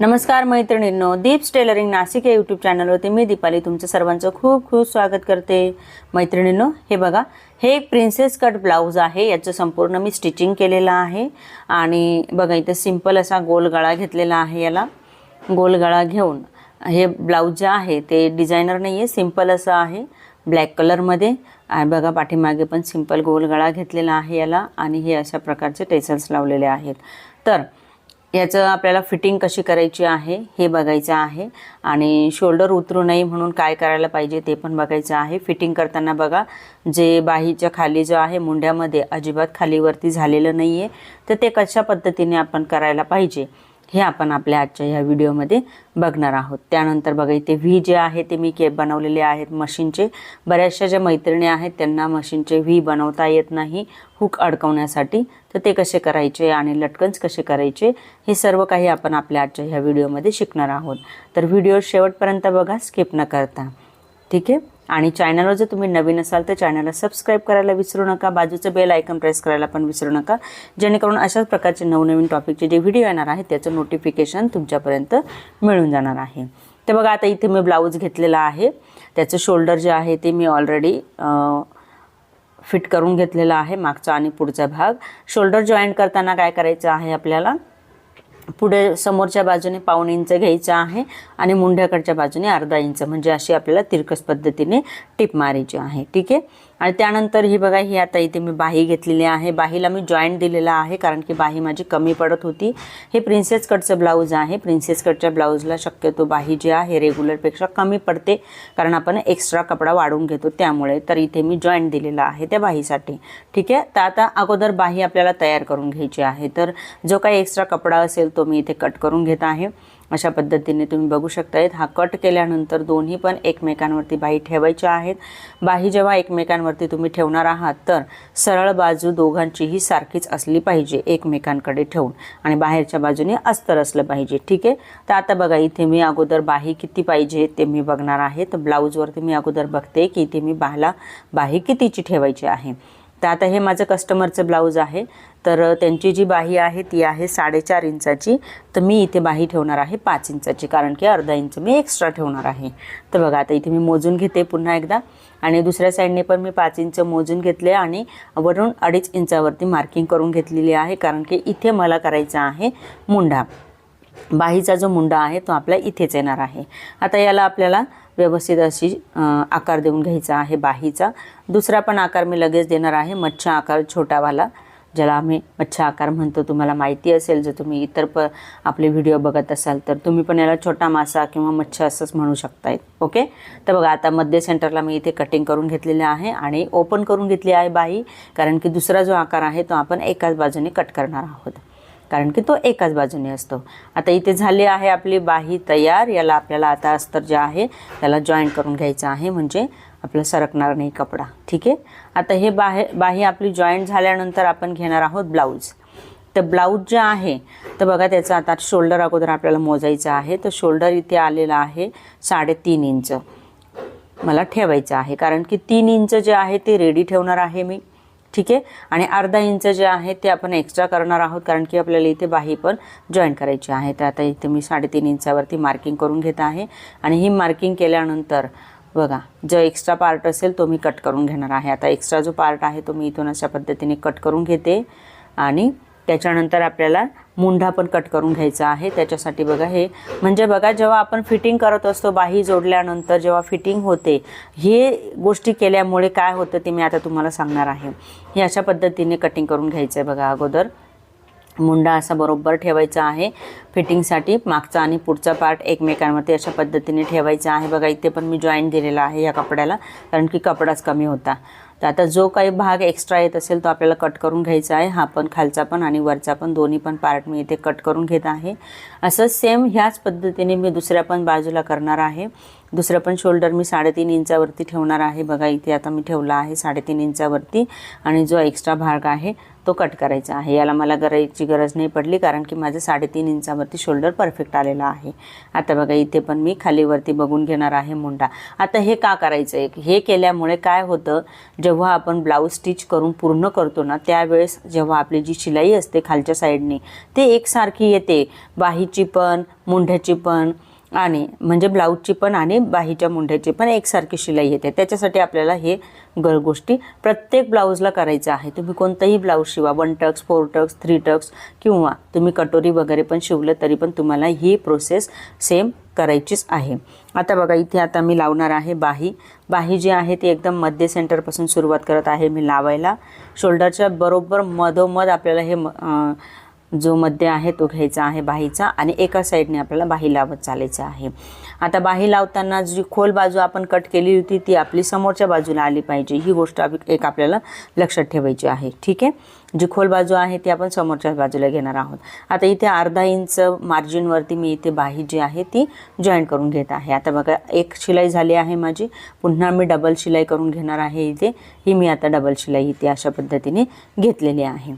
नमस्कार मैत्रिणींनो दीप्स टेलरिंग नाशिक या यूट्यूब चॅनलवरती मी दीपाली तुमचं सर्वांचं खूप खूप स्वागत करते. मैत्रिणींनो हे बघा हे एक प्रिन्सेस कट ब्लाऊज आहे याचं संपूर्ण मी स्टिचिंग केलेलं आहे. आणि बघा इथं सिंपल असा गोल गळा घेतलेला आहे याला. गोल गळा घेऊन हे ब्लाऊज जे आहे ते डिझायनर नाही आहे सिंपल असं आहे ब्लॅक कलरमध्ये आणि बघा पाठीमागे पण सिंपल गोल गळा घेतलेला आहे याला. आणि हे अशा प्रकारचे टेसल्स लावलेले आहेत. तर याचं आपल्याला फिटिंग कशी करायची आहे हे बघायचं आहे. आणि शोल्डर उतरू नये म्हणून काय करायला पाहिजे ते पण बघायचं आहे. फिटिंग करताना बघा जे बाहीच्या खाली जो आहे मुंड्यामध्ये अजिबात खालीवरती झालेलं नाही आहे तर ते कशा पद्धतीने आपण करायला पाहिजे? हे आपण आपल्या आजच्या ह्या व्हिडिओमध्ये बघणार आहोत. त्यानंतर बघा इथे व्ही जे आहे ते मी के बनवलेले आहेत मशीनचे. बऱ्याचशा ज्या मैत्रिणी आहेत त्यांना मशीनचे व्ही बनवता येत नाही हुक अडकवण्यासाठी. तर ते कसे करायचे आणि लटकन्स कसे करायचे हे सर्व काही आपण आपल्या आजच्या ह्या व्हिडिओमध्ये शिकणार आहोत. तर व्हिडिओ शेवटपर्यंत बघा स्किप न करता. ठीक आहे? आणि चॅनलवर जर तुम्ही नवीन असाल तर चॅनलला सबस्क्राईब करायला विसरू नका. बाजूचं बेल आयकन प्रेस करायला पण विसरू नका. जेणेकरून अशाच प्रकारचे नवनवीन टॉपिकचे जे व्हिडिओ येणार आहेत त्याचं नोटिफिकेशन तुमच्यापर्यंत मिळून जाणार आहे. तर बघा आता इथे मी ब्लाऊज घेतलेला आहे. त्याचं शोल्डर जे आहे ते मी ऑलरेडी फिट करून घेतलेला आहे मागचा आणि पुढचा भाग. शोल्डर जॉईंट करताना काय करायचं आहे आपल्याला? पुढे समोरच्या बाजूने पाऊण इंच घ्यायचं आहे आणि मुंढ्याकडच्या बाजूने अर्धा इंच. म्हणजे अशी आपल्याला तिरकस पद्धतीने टिप मारायची आहे. ठीक आहे? आणि त्यानंतर ही बघा ही आता इथे मी बाही घेतलेली आहे. बाहीला मी जॉईंट दिलेला आहे कारण की बाही माझी कमी पडत होती. हे प्रिन्सेस कटचं ब्लाऊज आहे. प्रिन्सेस कटच्या ब्लाऊजला शक्यतो बाही जी आहे रेग्युलरपेक्षा कमी पडते कारण आपण एक्स्ट्रा कपडा वाढवून घेतो त्यामुळे. तर इथे मी जॉईंट दिलेला आहे त्या बाहीसाठी. ठीक आहे? तर आता अगोदर बाही आपल्याला तयार करून घ्यायची आहे. तर जो काही एक्स्ट्रा कपडा असेल तो मी इथे कट करून घेत आहे. अशा पद्धतीने तुम्ही बघू शकता हा कट केल्यानंतर दोन्ही पण एकमेकांवरती बाही ठेवायच्या आहेत. बाही जेव्हा एकमेकांवरती तुम्ही ठेवणार आहात तर सरळ बाजू दोघांचीही सारखीच असली पाहिजे एकमेकांकडे ठेवून. आणि बाहेरच्या बाजूने अस्तर असलं पाहिजे. ठीक आहे? तर आता बघा इथे मी अगोदर बाही किती पाहिजे ते मी बघणार आहे. तर ब्लाऊजवरती मी अगोदर बघते की इथे मी बाहाला बाही कितीची ठेवायची आहे. तर आता हे माझं कस्टमरचं ब्लाऊज आहे. तर त्यांची जी बाही आहे ती आहे साडेचार इंचाची. तर मी इथे बाही ठेवणार आहे पाच इंचाची कारण की अर्धा इंच मी एक्स्ट्रा ठेवणार आहे. तर बघा आता इथे मी मोजून घेते पुन्हा एकदा. आणि दुसऱ्या साईडने पण मी पाच इंच मोजून घेतले आणि वरून अडीच इंचावरती मार्किंग करून घेतलेली आहे कारण की इथे मला करायचा आहे मुंढा बाहीचा जो मुंडा आहे तो आपल्या इथेच येणार आहे. आता याला आपल्याला व्यवस्थित अशी आकार देऊन घ्यायचा आहे बाहीचा. दुसरा पण आकार मी लगेच देणार आहे मच्छा आकार छोटावाला ज्याला आम्ही मच्छा आकार म्हणतो. तुम्हाला माहिती असेल जर तुम्ही इतर प आपले व्हिडिओ बघत असाल तर तुम्ही पण याला छोटा मासा किंवा मच्छा असंच म्हणू शकतायत. ओके? तर बघा आता मध्य सेंटरला मी इथे कटिंग करून घेतलेले आहे आणि ओपन करून घेतली आहे बाही कारण की दुसरा जो आकार आहे तो आपण एकाच बाजूने कट करणार आहोत. कारण की तो एकाच बाजूने असतो. आता इथे झाली आहे आपली बाही तयार. याला आपल्याला आता अस्तर जे आहे त्याला जॉईंट करून घ्यायचं आहे. म्हणजे आपला सरकणार नाही कपडा. ठीक आहे? आता हे बाहे बाही आपली जॉईंट झाल्यानंतर आपण घेणार आहोत ब्लाऊज तर ब्लाऊज जे आहे तर बघा त्याचं आता शोल्डर अगोदर आपल्याला मोजायचं आहे. तर शोल्डर इथे आलेलं आहे साडेतीन इंच. मला ठेवायचं आहे. कारण की तीन इंच जे आहे ते रेडी ठेवणार आहे मी. ठीक आहे? आणि अर्धा इंच जे आहे ते आपण एक्स्ट्रा करणार आहोत कारण की आपल्याला इथे बाही पण जॉईन करायची आहे. तर आता इथे मी साडेतीन इंचावरती मार्किंग करून घेत आहे. आणि ही मार्किंग केल्यानंतर बघा जो एक्स्ट्रा पार्ट असेल तो मी कट करून घेणार आहे. आता एक्स्ट्रा जो पार्ट आहे तो मी इथून अशा पद्धतीने कट करून घेते. आणि त्याच्यानंतर आपल्याला मुंढा पण कट करून घ्यायचा आहे. त्याच्यासाठी बघा हे म्हणजे बघा जेव्हा आपण फिटिंग करत असतो बाही जोडल्यानंतर जेव्हा फिटिंग होते हे गोष्टी केल्यामुळे काय होतं ते मी आता तुम्हाला सांगणार आहे. हे अशा पद्धतीने कटिंग करून घ्यायचं आहे बघा अगोदर. मुंडा असा बरोबर ठेवायचा आहे. फिटिंगसाठी मागचा आणि पुढचा पार्ट एकमेकांवरती अशा पद्धतीने ठेवायचा आहे. बघा इथे पण मी जॉईंट दिलेला आहे या कपड्याला कारण की कपडाच कमी होता. तर आता जो काही भाग एक्स्ट्रा येत असेल तो आपल्याला कट करून घ्यायचा आहे. हा पण खालचा पण आणि वरचा पण. दोन्ही पण पार्ट मी इथे कट करून घेत आहे. असं सेम ह्याच पद्धतीने मी दुसऱ्या पण बाजूला करणार आहे. दुसरं पण शोल्डर मी साडेतीन इंचावरती ठेवणार आहे. बघा इथे आता मी ठेवला आहे साडेतीन इंचावरती आणि जो एक्स्ट्रा भाग आहे तो कट करायचा आहे. याला मला करायची गरज नाही पडली कारण की माझं साडेतीन इंचावरती शोल्डर परफेक्ट आलेला आहे. आता बघा इथे पण मी खालीवरती बघून घेणार आहे मुंडा. आता हे का करायचं? आहे हे केल्यामुळे काय होतं? जेव्हा आपण ब्लाऊज स्टिच करून पूर्ण करतो ना त्यावेळेस जेव्हा आपली जी शिलाई असते खालच्या साईडने ते एकसारखी येते. बाहीची पण मुंढ्याची पण आणि म्हणजे ब्लाऊजची पण आणि बाहीच्या मुंड्याची पण एकसारखी शिलाई येते. त्याच्यासाठी आपल्याला हे गोष्टी प्रत्येक ब्लाऊजला करायचं आहे. तुम्ही कोणतंही blouse Shiva one tucks four tucks three tucks किंवा तुम्ही कटोरी वगैरे पण शिवलं तरी पण तुम्हाला ही प्रोसेस सेम करायचीच आहे. आता बघा इथे आता मी लावणार आहे बाही. बाही जी आहे ती एकदम मध्य सेंटरपासून सुरुवात करत आहे मी लावायला. शोल्डरच्या बरोबर मधोमध आपल्याला हे म- जो मध्य आहे तो घ्यायचा आहे बाहीचा आणि एका साईडने आपल्याला बाही लावत चालायचं आहे. आता बाही लावताना जी खोल बाजू आपण कट केली होती ती आपली समोरच्या बाजूला आली पाहिजे. ही गोष्ट एक आपल्याला लक्षात ठेवायची आहे. ठीक आहे? जी खोल बाजू आहे ती आपण समोरच्या बाजूला घेणार आहोत. आता इथे अर्धा इंच मार्जिनवरती मी इथे बाही जी आहे ती जॉईन करून घेत आहे. आता बघा एक शिलाई झाली आहे माझी. पुन्हा मी डबल शिलाई करून घेणार आहे इथे. ही मी आता डबल शिलाई इथे अशा पद्धतीने घेतलेली आहे.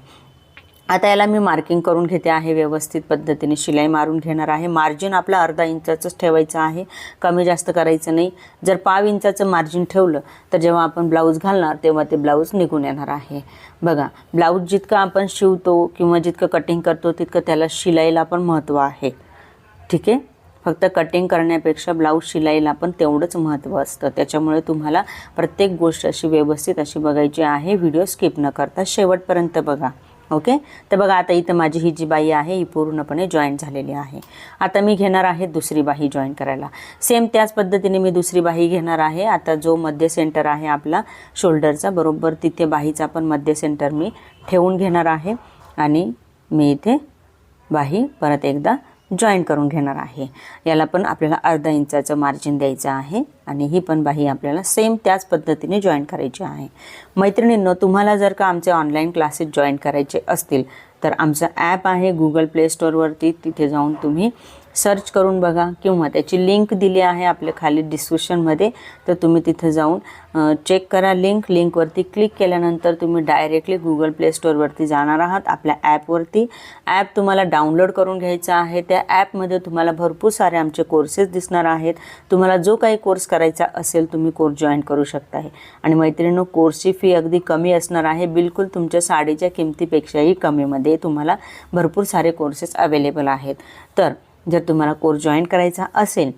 आता याला मी मार्किंग करून घेते आहे व्यवस्थित पद्धतीने. शिलाई मारून घेणार आहे. मार्जिन आपला अर्धा इंचाचंच ठेवायचं आहे. कमी जास्त करायचं नाही. जर पाव इंचाचं मार्जिन ठेवलं तर जेव्हा आपण ब्लाऊज घालणार तेव्हा ते ब्लाऊज निघून येणार आहे. बघा ब्लाऊज जितकं आपण शिवतो किंवा जितकं कटिंग करतो तितकं त्याला शिलाईला पण महत्त्व आहे. ठीक आहे? फक्त कटिंग करण्यापेक्षा ब्लाऊज शिलाईला पण तेवढंच महत्त्व असतं. त्याच्यामुळे तुम्हाला प्रत्येक गोष्ट अशी व्यवस्थित अशी बघायची आहे. व्हिडिओ स्किप न करता शेवटपर्यंत बघा. ओके? तर बघा आता इथं माझी ही जी बाई आहे ही पूर्णपणे जॉईंट झालेली आहे. आता मी घेणार आहे दुसरी बाही जॉईन करायला. सेम त्याच पद्धतीने मी दुसरी बाही घेणार आहे. आता जो मध्य सेंटर आहे आपला शोल्डरचा बरोबर तिथे बाहीचा पण मध्य सेंटर मी ठेवून घेणार आहे. आणि मी इथे बाही परत एकदा जॉईन करून घेणार आहे. याला पण आपल्याला अर्धा इंचाचं मार्जिन द्यायचं आहे आणि ही पण बाही आपल्याला सेम त्याच पद्धतीने जॉईन करायची आहे. मैत्रिणींनो तुम्हाला जर का आमचे ऑनलाईन क्लासेस जॉईन करायचे असतील तर आमचं ॲप आहे गुगल प्ले स्टोअरवरती तिथे जाऊन तुम्ही सर्च करून बघा किंवा त्याची लिंक दिली आहे आपल्या खाली डिस्क्रिप्शनमध्ये तर तुम्ही तिथं जाऊन चेक करा लिंक. लिंकवरती क्लिक केल्यानंतर तुम्ही डायरेक्टली गुगल प्ले स्टोअरवरती जाणार आहात आपल्या ॲपवरती ॲप तुम्हाला डाउनलोड करून घ्यायचा आहे. त्या ॲपमध्ये तुम्हाला भरपूर सारे आमचे कोर्सेस दिसणार आहेत. तुम्हाला जो काही कोर्स करायचा असेल तुम्ही कोर्स जॉईन करू शकता आहे आणि मैत्रिणींनो कोर्सची फी अगदी कमी असणार आहे. बिलकुल तुमच्या साडीच्या किमतीपेक्षाही कमीमध्ये तुम्हाला भरपूर सारे कोर्सेस अवेलेबल आहेत. तर जर तुम्हाला कोर्स जॉईन करायचा असेल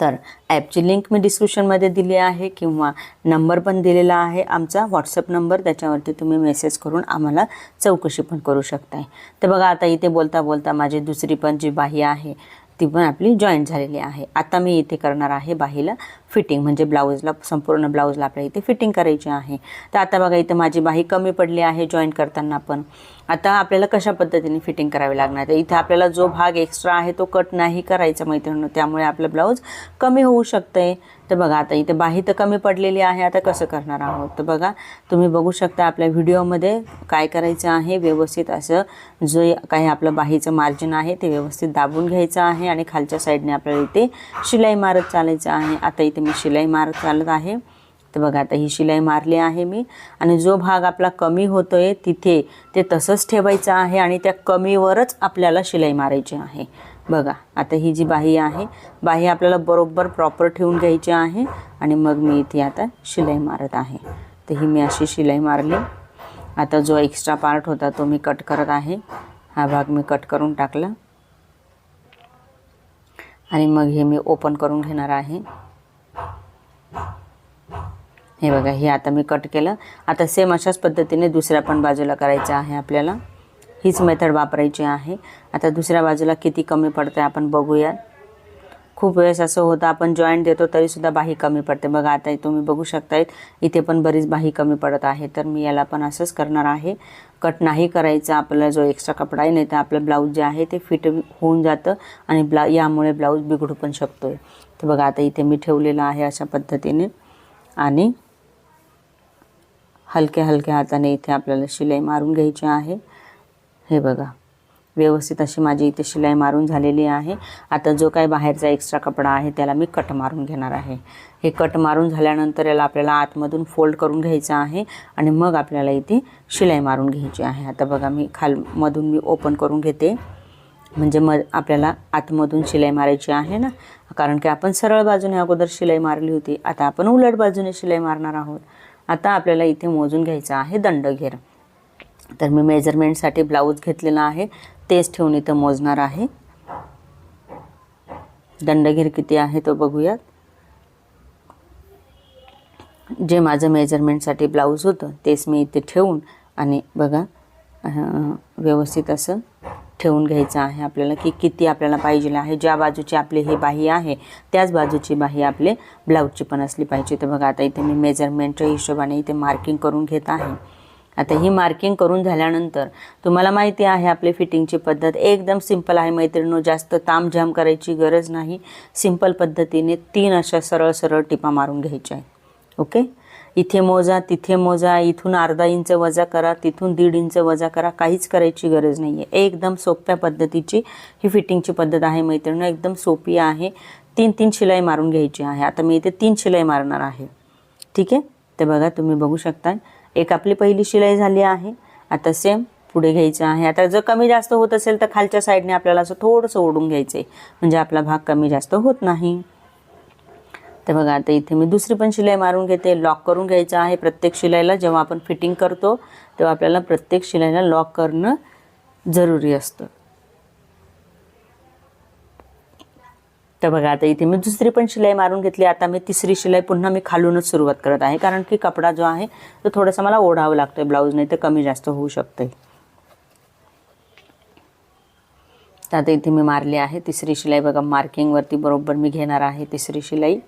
तर ॲपची लिंक मी डिस्क्रिप्शनमध्ये दिली आहे किंवा नंबर पण दिलेला आहे. आमचा व्हॉट्सअप नंबर त्याच्यावरती तुम्ही मेसेज करून आम्हाला चौकशी पण करू शकताय. तर बघा आता इथे बोलता बोलता माझी दुसरी पण जी बाही आहे ती पण आपली जॉईंट झालेली आहे. आता मी इथे करणार आहे बाहीला फिटिंग म्हणजे ब्लाऊजला संपूर्ण ब्लाऊजला आपल्याला इथे फिटिंग करायची आहे. तर आता बघा इथं माझी बाही कमी पडली आहे जॉईंट करताना पण. आता आपल्याला कशा पद्धतीने फिटिंग करावी लागणार? तर इथे आपल्याला जो भाग एक्स्ट्रा आहे तो कट नाही करायचा मैत्रिणी त्यामुळे आपलं ब्लाऊज कमी होऊ शकतंय. तर बघा आता इथे बाही तर कमी पडलेली आहे आता कसं करणार आहोत? तर बघा तुम्ही बघू शकता आपल्या व्हिडिओमध्ये काय करायचं आहे व्यवस्थित असं जो काही आपलं बाहीचं मार्जिन आहे ते व्यवस्थित दाबून घ्यायचं आहे आणि खालच्या साईडने आपल्याला इथे शिलाई मारत चालायचं आहे. आता इथे मी शिलाई मारत चालत आहे. तर बघा आता ही शिलाई मारली आहे मी. आणि जो भाग आपला कमी होतो आहे तिथे ते तसंच ठेवायचं आहे आणि त्या कमीवरच आपल्याला शिलाई मारायची आहे. बघा आता ही जी बाही आहे बाही आपल्याला बरोबर प्रॉपर ठेवून घ्यायची आहे आणि मग मी इथे आता शिलाई मारत आहे. तर ही मी अशी शिलाई मारली. आता जो एक्स्ट्रा पार्ट होता तो मी कट करत आहे. हा भाग मी कट करून टाकला. आणि मग हे मी ओपन करून घेणार आहे. हे बघा हे आता मी कट केलं. आता सेम अशाच पद्धतीने दुसऱ्या पण बाजूला करायचं आहे आपल्याला. हीच मेथड वापरायची आहे. आता दुसऱ्या बाजूला किती कमी पडतं आपण बघूया खूप वेळेस असं होतं आपण जॉईंट देतो तरीसुद्धा बाही कमी पडते. बघा आता तुम्ही बघू शकतायत इथे पण बरीच बाही कमी पडत आहे. तर मी याला पण असंच करणार आहे. कट नाही करायचा आपला जो एक्स्ट्रा कपडा आहे नाही तर आपलं ब्लाऊज जे आहे ते फिट होऊन जातं आणि ब्ला यामुळे ब्लाऊज बिघडू पण शकतो आहे तर बघा आता इथे मी ठेवलेलं आहे अशा पद्धतीने. आणि हलक्या हलक्या हाताने इथे आपल्याला शिलाई मारून घ्यायची आहे. हे बघा. व्यवस्थित अशी माझी इथे शिलाई मारून झालेली आहे. आता जो काही बाहेरचा एक्स्ट्रा कपडा आहे त्याला मी कट मारून घेणार आहे. हे कट मारून झाल्यानंतर याला आपल्याला आतमधून फोल्ड करून घ्यायचं आहे आणि मग आपल्याला इथे शिलाई मारून घ्यायची आहे. आता बघा मी खालमधून मी ओपन करून घेते. म्हणजे मग आपल्याला आतमधून शिलाई मारायची आहे ना? कारण की आपण सरळ बाजूने अगोदर शिलाई मारली होती. आता आपण उलट बाजूने शिलाई मारणार आहोत. आता आपल्याला इथे मोजून घ्यायचं आहे दंडघेर. तर मी मेजरमेंटसाठी ब्लाऊज घेतलेला आहे. तेच ठेवून इथं मोजणार आहे. दंडघेर किती आहे तो बघूयात. जे माझं मेजरमेंटसाठी ब्लाऊज होतं तेच मी इथे ठेवून आणि बघा व्यवस्थित असं ठेवून घ्यायचं आहे आपल्याला की किती आपल्याला पाहिजे आहे. ज्या बाजूची आपली ही बाही आहे त्याच बाजूची बाही आपले ब्लाऊजची पण असली पाहिजे. तर बघा आता इथे मी मेजरमेंटच्या हिशोबाने इथे मार्किंग करून घेत आहे. आता ही मार्किंग करून झाल्यानंतर तुम्हाला माहिती आहे आपली फिटिंगची पद्धत एकदम सिंपल आहे मैत्रिणीनो. जास्त तामझाम करायची गरज नाही. सिंपल पद्धतीने तीन अशा सरळ सरळ टिपा मारून घ्यायच्या आहे ओके इथे मोजा तिथे मोजा इथून अर्धा इंच वजा करा तिथून दीड इंच वजा करा काहीच करायची गरज नाही आहे एकदम सोप्या पद्धतीची ही फिटिंगची पद्धत आहे मैत्रिणी एकदम सोपी आहे. तीन तीन शिलाई मारून घ्यायची आहे. आता मी इथे तीन शिलाई मारणार आहे. ठीक आहे? ते बघा तुम्ही बघू शकता एक आपली पहिली शिलाई झाली आहे. आता सेम पुढे घ्यायचं आहे. आता जर कमी जास्त होत असेल तर खालच्या साईडने आपल्याला असं थोडंसं ओढून घ्यायचं आहे म्हणजे आपला भाग कमी जास्त होत नाही. तर बघा आता इथे मी दुसरी पण शिलाई मारून घेते. लॉक करून घ्यायचं आहे प्रत्येक शिलाईला. जेव्हा आपण फिटिंग करतो तेव्हा आपल्याला प्रत्येक शिलाईला लॉक करणं जरुरी असतं. तर बघा आता इथे. मी दुसरी पण शिलाई मारून घेतली. आता मी तिसरी शिलाई पुन्हा मी खालूनच सुरुवात करत आहे. कारण की कपडा जो आहे तो थोडासा मला ओढावं लागतो ब्लाऊज. नाही तर कमी जास्त होऊ शकते तर आता इथे मी मारली आहे. तिसरी शिलाई बघा मार्किंगवरती बरोबर मी घेणार आहे तिसरी शिलाई.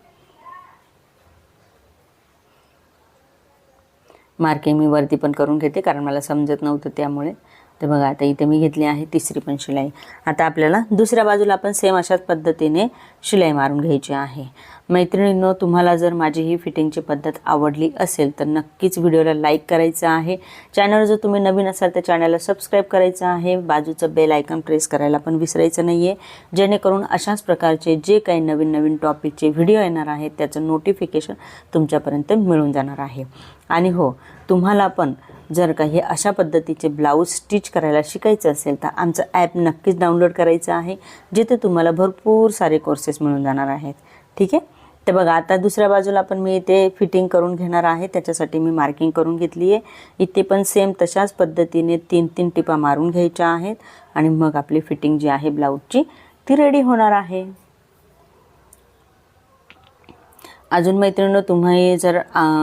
मार्किंग मी वरती पण करून घेते कारण मला समजत नव्हतं त्यामुळे. तर बघा आता इथे मी घेतली आहे तिसरी पण शिलाई. आता आपल्याला दुसऱ्या बाजूला आपण सेम अशाच पद्धतीने शिलाई मारून घ्यायची आहे. मैत्रिणींनो तुम्हाला जर माझी ही फिटिंगची पद्धत आवडली असेल तर नक्कीच व्हिडिओला लाईक करायचं आहे. चॅनल जर तुम्ही नवीन असाल तर चॅनलला सबस्क्राईब करायचं आहे. बाजूचं बेल आयकॉन प्रेस करायला पण विसरायचं नाही आहे जेणेकरून अशाच प्रकारचे जे काही नवीन नवीन टॉपिकचे व्हिडिओ येणार आहेत त्याचं नोटिफिकेशन तुमच्यापर्यंत मिळून जाणार आहे. आणि हो तुम्हाला पण जर काही अशा पद्धतीचे ब्लाऊज स्टिच करायला शिकायचं असेल तर आमचं ॲप नक्कीच डाउनलोड करायचं आहे जिथे तुम्हाला भरपूर सारे कोर्सेस मिळून जाणार आहेत. ठीक आहे? तर बघा आता दुसऱ्या बाजूला पण मी इथे फिटिंग करून घेणार आहे. त्याच्यासाठी मी मार्किंग करून घेतली आहे. इथे पण सेम तशाच पद्धतीने तीन तीन टिपा मारून घ्यायच्या आहेत. आणि मग आपली फिटिंग जी आहे ब्लाऊजची ती रेडी होणार आहे. अजून मैत्रिणीनं तुम्ही जर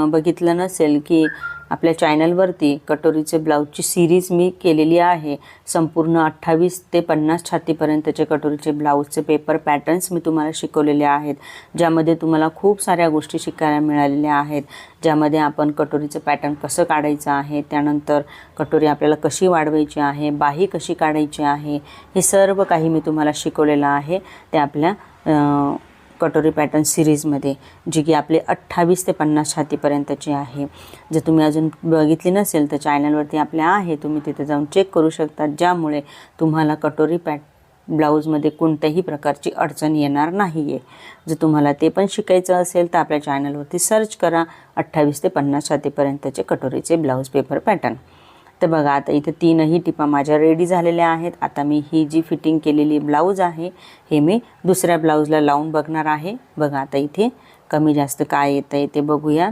बघितलं नसेल की आपल्या चॅनलवरती कटोरीचे ब्लाऊजची सिरीज मी केलेली आहे. संपूर्ण अठ्ठावीस ते पन्नास छातीपर्यंतचे कटोरीचे ब्लाऊजचे पेपर पॅटर्न्स मी तुम्हाला शिकवलेले आहेत. ज्यामध्ये तुम्हाला खूप साऱ्या गोष्टी शिकायला मिळालेल्या आहेत. ज्यामध्ये आपण कटोरीचं पॅटर्न कसं काढायचं आहे त्यानंतर कटोरी आपल्याला कशी वाढवायची आहे बाही कशी काढायची आहे हे सर्व काही मी तुम्हाला शिकवलेलं आहे. ते आपल्या कटोरी पॅटर्न सिरीजमध्ये जी की आपली अठ्ठावीस ते पन्नास छातीपर्यंतची आहे. जर तुम्ही अजून बघितली नसेल तर चॅनलवरती आपल्या आहे तुम्ही तिथे जाऊन चेक करू शकता ज्यामुळे तुम्हाला कटोरी पॅट ब्लाऊजमध्ये कोणत्याही प्रकारची अडचण येणार नाही आहे जर तुम्हाला ते पण शिकायचं असेल तर आपल्या चॅनलवरती सर्च करा अठ्ठावीस ते पन्नास छातीपर्यंतचे कटोरीचे ब्लाऊज पेपर पॅटर्न तर बघा आता इथे तीनही टिपा माझ्या रेडी झालेल्या आहेत. आता मी ही जी फिटिंग केलेली ब्लाऊज आहे हे मी दुसऱ्या ब्लाऊजला लावून बघणार आहे. बघा आता इथे कमी जास्त काय येतं आहे ते बघूया.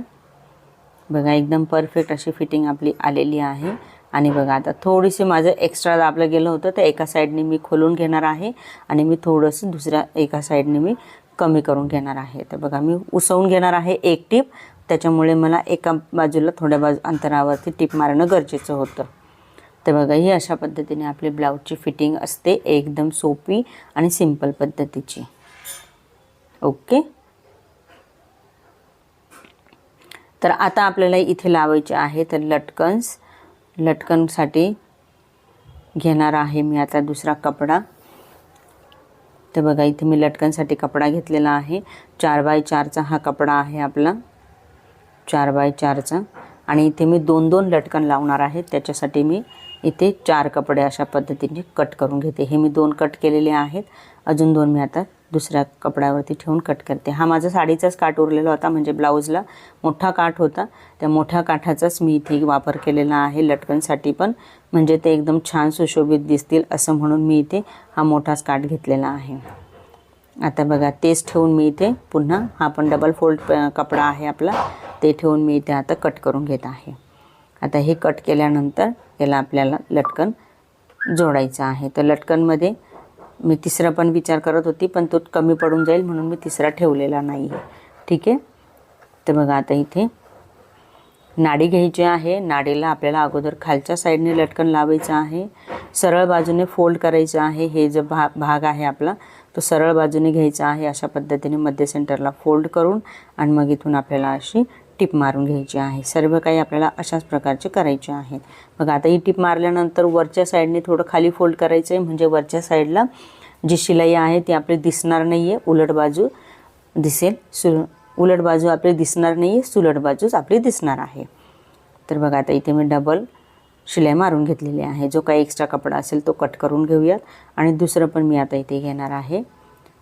बघा एकदम परफेक्ट अशी फिटिंग आपली आलेली आहे. आणि बघा आता थोडीशी माझं एक्स्ट्रा दाबलं गेलं होतं तर एका साईडने मी खोलून घेणार आहे आणि मी थोडंसं दुसऱ्या एका साईडने मी कमी करून घेणार आहे. तर बघा मी उसवून घेणार आहे एक टीप. त्याच्यामुळे मला एका बाजूला थोड्या बाजू अंतरावरती टिप मारणं गरजेचं होतं. तर बघा ही अशा पद्धतीने आपली ब्लाऊजची फिटिंग असते एकदम सोपी आणि सिंपल पद्धतीची. ओके? तर आता आपल्याला इथे लावायचे आहे तर लटकन्स. लटकनसाठी घेणार आहे मी आता दुसरा कपडा. तर बघा इथे मी लटकनसाठी कपडा घेतलेला आहे. चार बाय चारचा हा कपडा आहे आपला. चार बाय चारचा. आणि इथे मी दोन दोन लटकन लावणार आहे. त्याच्यासाठी मी इथे चार कपडे अशा पद्धतीने कट करून घेते. हे मी दोन कट केलेले आहेत. अजून दोन मी आता दुसऱ्या कपड्यावरती ठेवून कट करते. हा माझा साडीचाच काठ उरलेला होता म्हणजे ब्लाऊजला मोठा काठ होता. त्या मोठ्या काठाचाच मी इथे वापर केलेला आहे लटकनसाठी पण. म्हणजे ते एकदम छान सुशोभित दिसतील असं म्हणून मी इथे हा मोठाच काठ घेतलेला आहे. आता बघा तेच ठेवून मी इथे पुन्हा हा पण डबल फोल्ड कपडा आहे आपला ते ठेवून मी इथे आता कट करून घेत आहे. आता हे कट केल्यानंतर याला आपल्याला लटकन जोडायचं आहे. तर लटकनमध्ये मी तिसरा पण विचार करत होती पण तो कमी पडून जाईल म्हणून मी तिसरा ठेवलेला नाही आहे ठीक आहे? तर बघा आता इथे नाडी घ्यायची आहे. नाडीला आपल्याला अगोदर खालच्या साईडने लटकन लावायचं आहे. सरळ बाजूने फोल्ड करायचं आहे. हे जो भा भाग आहे आपला तो सरळ बाजूने घ्यायचा आहे अशा पद्धतीने मध्य सेंटरला फोल्ड करून आणि मग इथून आपल्याला अशी टिप मारून घ्यायची आहे. सर्व काही आपल्याला अशाच प्रकारचे करायचे आहेत. बघा आता ही टिप मारल्यानंतर वरच्या साईडने थोडं खाली फोल्ड करायचं आहे म्हणजे वरच्या साईडला जी शिलाई आहे ती आपली दिसणार नाही आहे उलट बाजू दिसेल. सु उलट बाजू आपली दिसणार नाही आहे सुलट बाजूच आपली दिसणार आहे. तर बघा आता इथे मी डबल शिलाई मारून घेतलेली आहे. जो काही एक्स्ट्रा कपडा असेल तो कट करून घेऊयात. आणि दुसरं पण मी आता इथे घेणार आहे.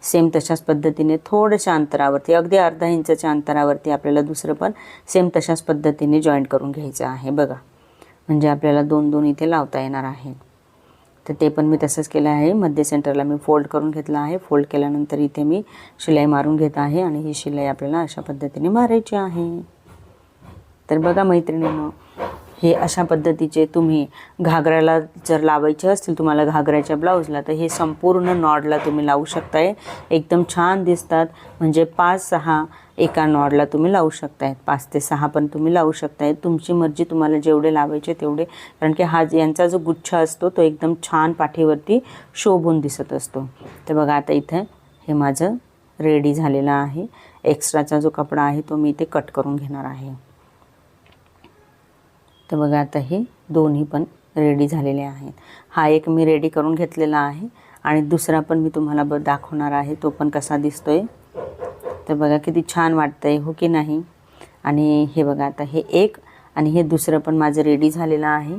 सेम तशाच पद्धतीने थोड्याशा अंतरावरती अगदी अर्धा इंचाच्या अंतरावरती आपल्याला दुसरं पण सेम तशाच पद्धतीने जॉईंट करून घ्यायचं आहे. बघा. म्हणजे आपल्याला दोन दोन इथे लावता येणार आहे. तर ते पण मी तसंच केलं आहे. मध्य सेंटरला मी फोल्ड करून घेतलं आहे. फोल्ड केल्यानंतर इथे मी शिलाई मारून घेत आहे आणि ही शिलाई आपल्याला अशा पद्धतीने मारायची आहे. तर बघा मैत्रिणीनं हे अशा पद्धतीचे तुम्ही घागऱ्याला जर लावायचे असतील तुम्हाला घागऱ्याच्या ब्लाऊजला तर हे संपूर्ण नॉडला तुम्ही लावू शकताय. एकदम छान दिसतात. म्हणजे पाच सहा एका नॉडला तुम्ही लावू शकताय. पाच ते सहा पण तुम्ही लावू शकताय. तुमची मर्जी तुम्हाला जेवढे लावायचे तेवढे. कारण की हा यांचा जो गुच्छ असतो तो एकदम छान पाठीवरती शोभून दिसत असतो. तर बघा आता इथं हे माझं रेडी झालेलं आहे. एक्स्ट्राचा जो कपडा आहे तो मी इथे कट करून घेणार आहे. तर बघा आता हे दोन्ही पण रेडी झालेले आहेत. हा एक मी रेडी करून घेतलेला आहे आणि दुसरा पण मी तुम्हाला ब दाखवणार आहे. तो पण कसा दिसतो आहे तर बघा किती छान वाटतंय हो की नाही? आणि हे बघा आता हे एक आणि हे दुसरं पण माझं रेडी झालेलं आहे.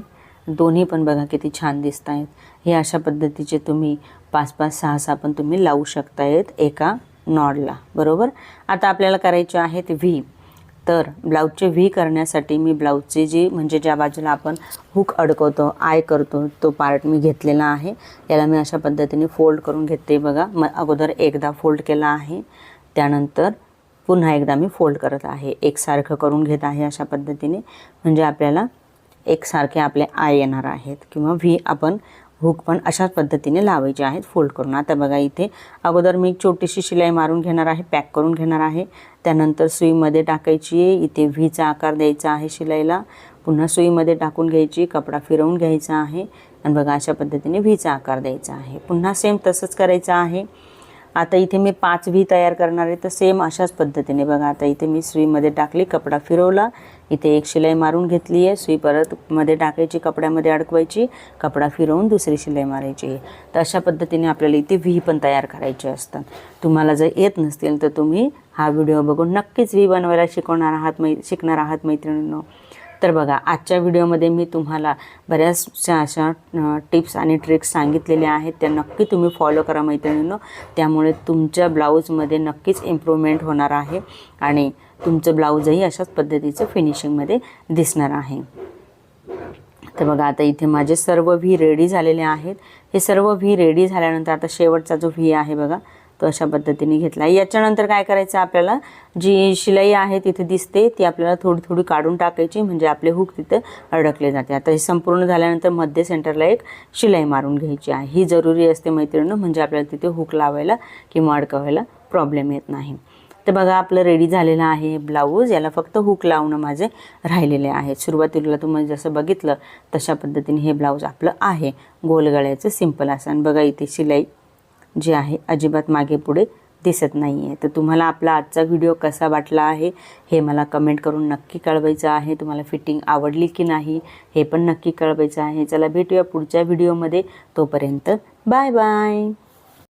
दोन्ही पण बघा किती छान दिसत आहेत हे अशा पद्धतीचे तुम्ही पाच पाच सहा सहा पण तुम्ही लावू शकतायत एका नॉडला. बरोबर? आता आपल्याला करायचे आहेत व्ही. तर ब्लाऊजचे व्ही करण्यासाठी मी ब्लाऊजचे जे म्हणजे ज्या बाजूला आपण हुक अडकवतो आय करतो तो पार्ट मी घेतलेला आहे. याला मी अशा पद्धतीने फोल्ड करून घेते बघा. म अगोदर एकदा फोल्ड केला आहे. त्यानंतर पुन्हा एकदा मी फोल्ड करत आहे. एकसारखं करून घेत आहे अशा पद्धतीने. म्हणजे आपल्याला एकसारखे आपले आय येणार आहेत. किंवा व्ही आपण हुक पण अशाच पद्धतीने लावायचे आहेत फोल्ड करून. आता बघा इथे अगोदर मी एक छोटीशी शिलाई मारून घेणार आहे पॅक करून घेणार आहे. त्यानंतर सुईमध्ये टाकायची आहे इथे व्हीचा आकार द्यायचा आहे शिलाईला. पुन्हा सुईमध्ये टाकून घ्यायची कपडा फिरवून घ्यायचा आहे. आणि बघा अशा पद्धतीने व्हीचा आकार द्यायचा आहे. पुन्हा सेम तसंच करायचं आहे. आता इथे मी पाच व्ही तयार करणार आहे. तर सेम अशाच पद्धतीने बघा आता इथे मी सुईमध्ये टाकली कपडा फिरवला. इथे एक शिलाई मारून घेतली आहे. सुई परत मध्ये टाकायची कपड्यामध्ये अडकवायची कपडा फिरवून दुसरी शिलाई मारायची आहे. तर अशा पद्धतीने आपल्याला इथे व्ही पण तयार करायचे असतात. तुम्हाला जर येत नसतील तर तुम्ही हा व्हिडिओ बघून नक्कीच व्ही बनवायला शिकवणार आहात मै शिकणार आहात मैत्रिणींनो. तर बघा आजच्या व्हिडिओमध्ये मी तुम्हाला बऱ्याचशा अशा टिप्स आणि ट्रिक्स सांगितलेल्या आहेत. त्या नक्की तुम्ही फॉलो करा मैत्रिणींनो. त्यामुळे तुमच्या ब्लाऊजमध्ये नक्कीच इम्प्रूव्हमेंट होणार आहे आणि तुमचं ब्लाऊजही अशाच पद्धतीचं फिनिशिंगमध्ये दिसणार आहे. तर बघा आता इथे माझे सर्व व्ही रेडी झालेले आहेत. हे सर्व व्ही रेडी झाल्यानंतर आता शेवटचा जो व्ही आहे बघा तो अशा पद्धतीने घेतला. याच्यानंतर काय करायचं आपल्याला? जी शिलाई आहे तिथे दिसते ती आपल्याला थोडी थोडी काढून टाकायची म्हणजे आपले हुक तिथे अडकले जाते. आता हे संपूर्ण झाल्यानंतर मध्य सेंटरला एक शिलाई मारून घ्यायची आहे. ही जरुरी असते मैत्रिणी म्हणजे आपल्याला तिथे हुक लावायला किंवा अडकवायला प्रॉब्लेम येत नाही. तर बघा आपलं रेडी झालेलं आहे ब्लाऊज याला फक्त हुक लावणं माझे राहिलेले आहे. सुरुवातीला तुम्ही जसं बघितलं तशा पद्धतीने हे ब्लाऊज आपलं आहे. गोलगळ्याचं सिंपल असं. आणि बघा इथे शिलाई जे आहे अजिबात मागे पुढे दिसत नाही आहे तर तुम्हाला आपला आजचा व्हिडिओ कसा वाटला आहे हे मला कमेंट करून नक्की कळवायचं आहे. तुम्हाला फिटिंग आवडली की नाही हे पण नक्की कळवायचं आहे. चला भेटूया पुढच्या व्हिडिओमध्ये. तोपर्यंत बाय बाय.